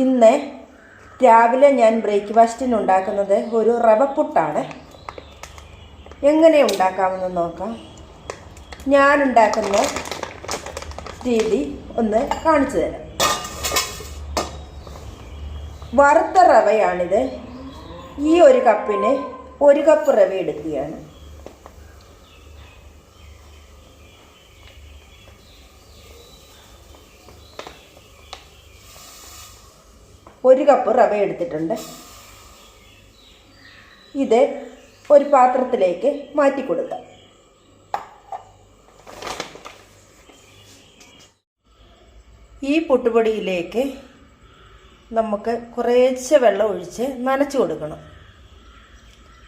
ഇന്ന് രാവിലെ ഞാൻ ബ്രേക്ക്ഫാസ്റ്റിന് ഉണ്ടാക്കുന്നത് ഒരു റവ പുട്ടാണ് എങ്ങനെ ഉണ്ടാക്കാമെന്ന് നോക്കാം. ഞാൻ ഉണ്ടാക്കുന്ന രീതി ഒന്ന് കാണിച്ചു തരാം. വറുത്ത റവയാണിത്. ഈ ഒരു കപ്പിന് ഒരു കപ്പ് റവ എടുക്കുകയാണ്. ഒരു കപ്പ് റവ എടുത്തിട്ടുണ്ട്. ഇത് ഒരു പാത്രത്തിലേക്ക് മാറ്റി കൊടുക്കാം. ഈ പൊട്ടുപൊടിയിലേക്ക് നമുക്ക് കുറേശ്ശെ വെള്ളം ഒഴിച്ച് നനച്ചു കൊടുക്കണം.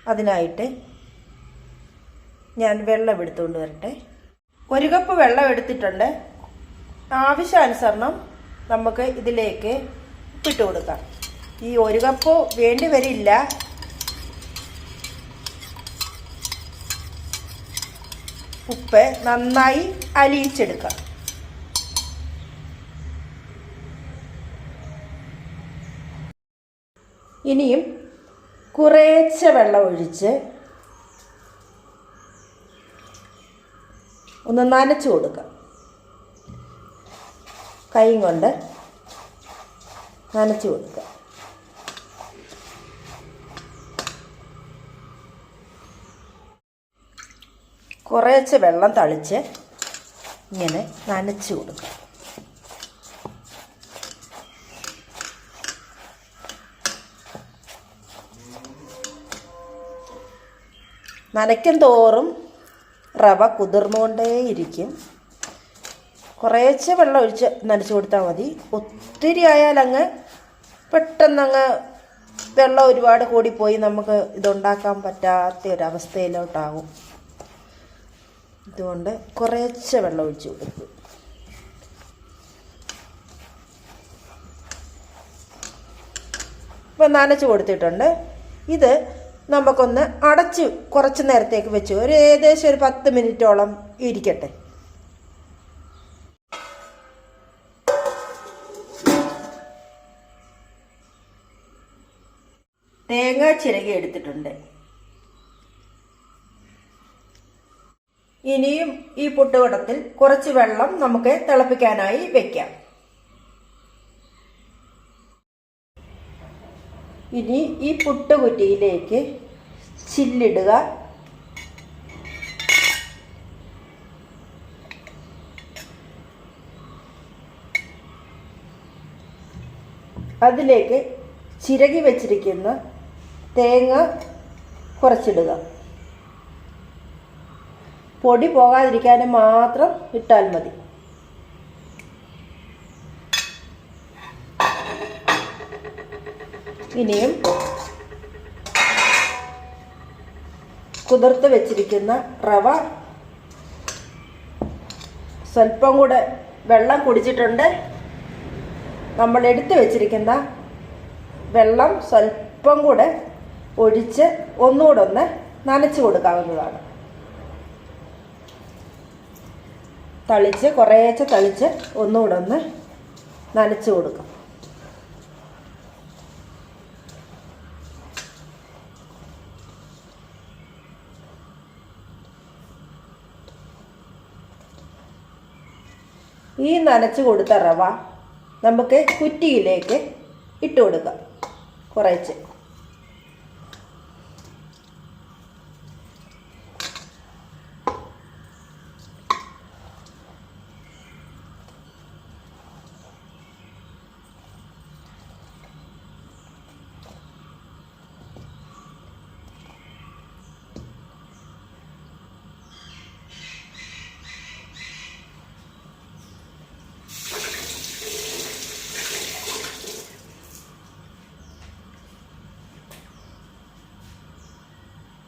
അതിനായിട്ട് ഞാൻ വെള്ളം എടുത്തുകൊണ്ട് വരട്ടെ. ഒരു കപ്പ് വെള്ളം എടുത്തിട്ടുണ്ട്. ആവശ്യാനുസരണം നമുക്ക് ഇതിലേക്ക് ഉപ്പിട്ട് കൊടുക്കാം. ഈ ഒരു കപ്പ് വേണ്ടി വരില്ല ഉപ്പ് നന്നായി അലിയിച്ചെടുക്കാം. ഇനിയും കുറേച്ച വെള്ളം ഒഴിച്ച് ഒന്ന് നനച്ചു കൊടുക്കാം. കൈ കൊണ്ട് നനച്ചു കൊടുക്കുക. കുറേച്ച് വെള്ളം തളിച്ച് ഇങ്ങനെ നനച്ചു കൊടുക്കുക. നനയ്ക്കും തോറും റവ കുതിർന്നുകൊണ്ടേയിരിക്കും. കുറേശ്ശെ വെള്ളം ഒഴിച്ച് നനച്ചു കൊടുത്താൽ മതി. ഒത്തിരി ആയാൽ അങ്ങ് പെട്ടെന്നങ്ങ് വെള്ളം ഒരുപാട് കൂടിപ്പോയി നമുക്ക് ഇതുണ്ടാക്കാൻ പറ്റാത്ത ഒരവസ്ഥയിലോട്ടാകും. ഇതുകൊണ്ട് കുറേശ്ശെ വെള്ളം ഒഴിച്ചു കൊടുക്കും. ഇപ്പം നനച്ച് കൊടുത്തിട്ടുണ്ട്. ഇത് നമുക്കൊന്ന് അടച്ച് കുറച്ച് നേരത്തേക്ക് വെച്ച് ഒരു ഏകദേശം ഒരു പത്ത് മിനിറ്റോളം ഇരിക്കട്ടെ. ചിരകി എടുത്തിട്ടുണ്ട്. ഇനിയും ഈ പുട്ടുകുടത്തിൽ കുറച്ച് വെള്ളം നമുക്ക് തിളപ്പിക്കാനായി വെക്കാം. ഇനി ഈ പുട്ടുകുറ്റിയിലേക്ക് ചില്ലിടുക. അതിലേക്ക് ചിരകി വെച്ചിരിക്കുന്ന തേങ്ങ കുറച്ചിടുക. പൊടി പോകാതിരിക്കാൻ മാത്രം ഇട്ടാൽ മതി. ഇനിയും കുതിർത്ത് വെച്ചിരിക്കുന്ന റവ സ്വല്പം കൂടെ വെള്ളം കുടിച്ചിട്ടുണ്ട്. നമ്മൾ എടുത്തു വെച്ചിരിക്കുന്ന വെള്ളം സ്വല്പം കൂടെ ഒഴിച്ച് ഒന്നുകൂടൊന്ന് നനച്ചു കൊടുക്കാവുന്നതാണ്. തളിച്ച് കുറേശ്ശെ തളിച്ച് ഒന്നുകൂടൊന്ന് നനച്ചു കൊടുക്കാം. ഈ നനച്ച് കൊടുത്ത റവ നമുക്ക് കുറ്റിയിലേക്ക് ഇട്ട് കൊടുക്കാം. കുറച്ച്.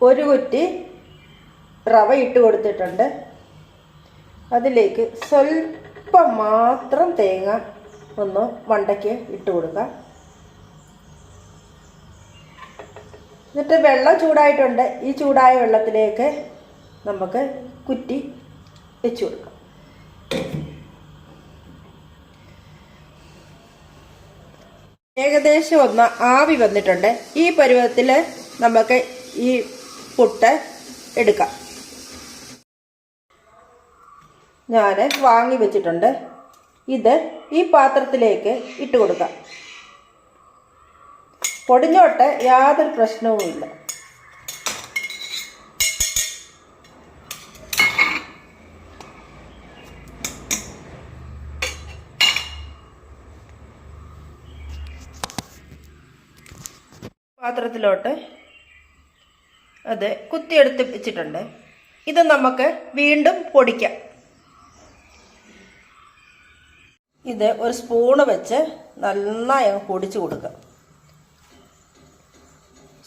ഒരു കുറ്റി റവ ഇട്ട് കൊടുത്തിട്ടുണ്ട്. അതിലേക്ക് സ്വല്പം മാത്രം തേങ്ങ ഒന്ന് വണ്ടയ്ക്ക് ഇട്ട് കൊടുക്കുക. എന്നിട്ട് വെള്ളം ചൂടായിട്ടുണ്ട്. ഈ ചൂടായ വെള്ളത്തിലേക്ക് നമുക്ക് കുറ്റി വെച്ച് കൊടുക്കാം. ഏകദേശം ഒന്ന് ആവി വന്നിട്ടുണ്ട്. ഈ പരുവത്തിൽ നമുക്ക് ഈ പുട്ട് എടുക്കാം. ഞാൻ വാങ്ങി വെച്ചിട്ടുണ്ട്. ഇത് ഈ പാത്രത്തിലേക്ക് ഇട്ട് കൊടുക്കാം. പൊടിഞ്ഞോട്ട് യാതൊരു പ്രശ്നവുമില്ല. പാത്രത്തിലോട്ട് അത് കുത്തിയെടുത്ത് വെച്ചിട്ടുണ്ട്. ഇത് നമുക്ക് വീണ്ടും പൊടിക്കാം. ഇത് ഒരു സ്പൂണ് വെച്ച് നന്നായി പൊടിച്ചു കൊടുക്കുക.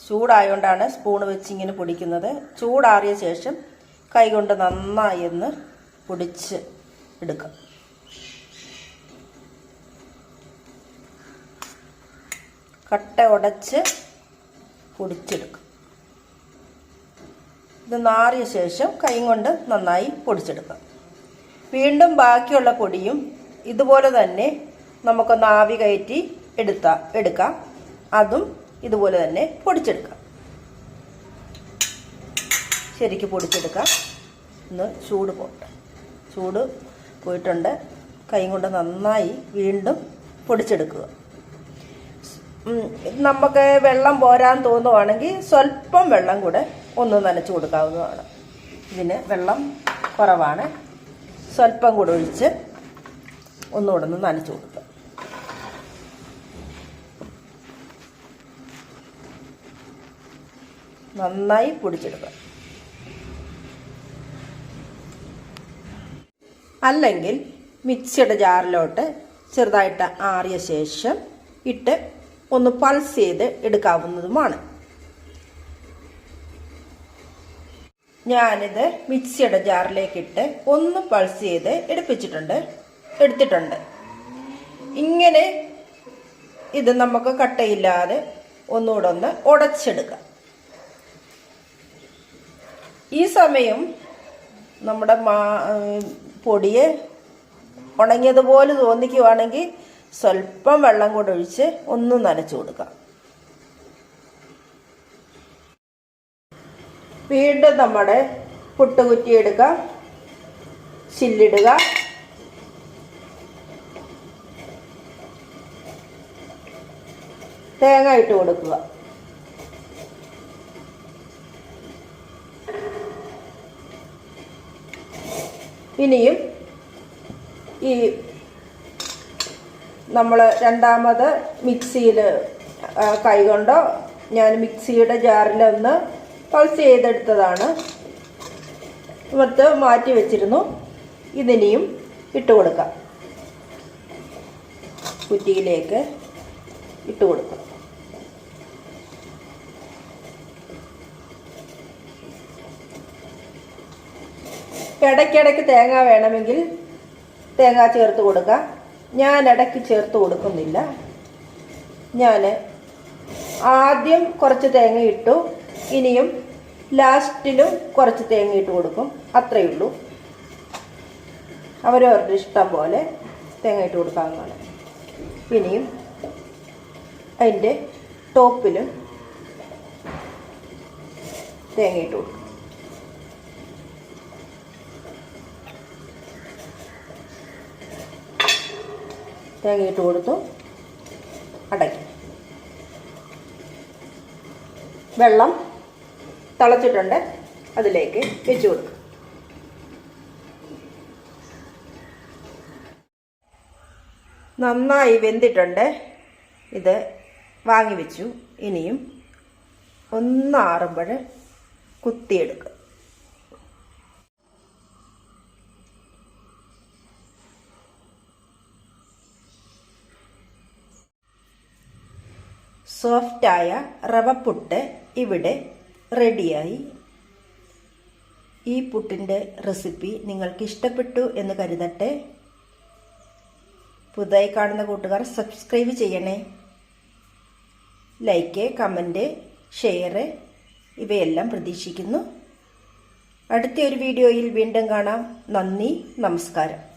ചൂടായതുകൊണ്ടാണ് സ്പൂണ് വെച്ച് ഇങ്ങനെ പൊടിക്കുന്നത്. ചൂടാറിയ ശേഷം കൈകൊണ്ട് നന്നായി ഒന്ന് പൊടിച്ച് എടുക്കുക കട്ട ഉടച്ച് പൊടിച്ചെടുക്കും. ഇത് നാറിയ ശേഷം കൈ കൊണ്ട് നന്നായി പൊടിച്ചെടുക്കാം വീണ്ടും ബാക്കിയുള്ള പൊടിയും ഇതുപോലെ തന്നെ നമുക്കൊന്ന് ആവി കയറ്റി എടുത്താ എടുക്കാം. അതും ഇതുപോലെ തന്നെ പൊടിച്ചെടുക്കാം. ശരിക്ക് പൊടിച്ചെടുക്കാം. ഒന്ന് ചൂട് പോട്ടെ. ചൂട് പോയിട്ടുണ്ട്. കൈ കൊണ്ട് നന്നായി വീണ്ടും പൊടിച്ചെടുക്കുക. നമുക്ക് വെള്ളം പോരാൻ തോന്നുവാണെങ്കിൽ സ്വല്പം വെള്ളം കൂടെ ഒന്ന് നനച്ച് കൊടുക്കാവുന്നതാണ്. ഇതിന് വെള്ളം കുറവാണ്. സ്വല്പം കൂടെ ഒഴിച്ച് ഒന്നുകൂടെ ഒന്ന് നനച്ച് കൊടുക്കുക നന്നായി പൊടിച്ചെടുക്കുക അല്ലെങ്കിൽ മിക്സിയുടെ ജാറിലോട്ട് ചെറുതായിട്ട് ആറിയ ശേഷം ഇട്ട് ഒന്ന് പൾസ് ചെയ്ത് എടുക്കാവുന്നതുമാണ്. ഞാനിത് മിക്സിയുടെ ജാറിലേക്ക് ഇട്ട് ഒന്ന് പൾസ് ചെയ്ത് എടുപ്പിച്ചിട്ടുണ്ട് എടുത്തിട്ടുണ്ട്. ഇങ്ങനെ ഇത് നമുക്ക് കട്ടയില്ലാതെ ഒന്നുകൂടെ ഒന്ന് ഉടച്ചെടുക്കാം. ഈ സമയം നമ്മുടെ മാ പൊടിയെ ഉണങ്ങിയതുപോലെ തോന്നിക്കുവാണെങ്കിൽ സ്വല്പം വെള്ളം കൂടെ ഒഴിച്ച് ഒന്ന് നനച്ചു കൊടുക്കാം. വീണ്ടും നമ്മുടെ പുട്ട് കുറ്റിയെടുക്കുക ചില്ലിടുക. തേങ്ങ ഇട്ട് കൊടുക്കുക. ഇനിയും ഈ നമ്മൾ രണ്ടാമത് മിക്സിയിൽ കൈകൊണ്ടോ ഞാൻ മിക്സിയുടെ ജാറിലൊന്ന് പൾസ് ചെയ്തെടുത്തതാണ്. ഇവിടുത്തെ മാറ്റി വെച്ചിരുന്നു. ഇതിനെയും ഇട്ട് കൊടുക്കാം. കുറ്റിയിലേക്ക് ഇട്ട് കൊടുക്കാം. ഇടയ്ക്കിടയ്ക്ക് തേങ്ങ വേണമെങ്കിൽ തേങ്ങ ചേർത്ത് കൊടുക്കാം. ഞാൻ ഇടയ്ക്ക് ചേർത്ത് കൊടുക്കുന്നില്ല. ഞാൻ ആദ്യം കുറച്ച് തേങ്ങ ഇട്ടു. ഇനിയും ലാസ്റ്റിലും കുറച്ച് തേങ്ങ ഇട്ട് കൊടുക്കും. അത്രയേ ഉള്ളൂ. അവരവരുടെ ഇഷ്ടം പോലെ തേങ്ങ ഇട്ട് കൊടുക്കാവുന്നതാണ്. ഇനിയും അതിന്റെ ടോപ്പിലും തേങ്ങ ഇട്ട് കൊടുക്കും. തേങ്ങ ഇട്ട് കൊടുത്തു അടയ്ക്കും. വെള്ളം തിളച്ചിട്ടുണ്ട്. അതിലേക്ക് വെച്ച് കൊടുക്കും. നന്നായി വെന്തിട്ടുണ്ട്. ഇത് വാങ്ങി വെച്ചു. ഇനിയും ഒന്നാറുമ്പോൾ കുത്തിയെടുക്കുക സോഫ്റ്റായ റവപ്പുട്ട് ഇവിടെ റെഡിയായി. ഈ പുട്ടിന്റെ റെസിപ്പി നിങ്ങൾക്ക് ഇഷ്ടപ്പെട്ടു എന്ന് കരുതട്ടെ. പുതുതായി കാണുന്ന കൂട്ടുകാർ സബ്സ്ക്രൈബ് ചെയ്യണേ. ലൈക്ക് കമന്റ് ഷെയർ ഇവയെല്ലാം പ്രതീക്ഷിക്കുന്നു. അടുത്ത ഒരു വീഡിയോയിൽ വീണ്ടും കാണാം. നന്ദി നമസ്കാരം.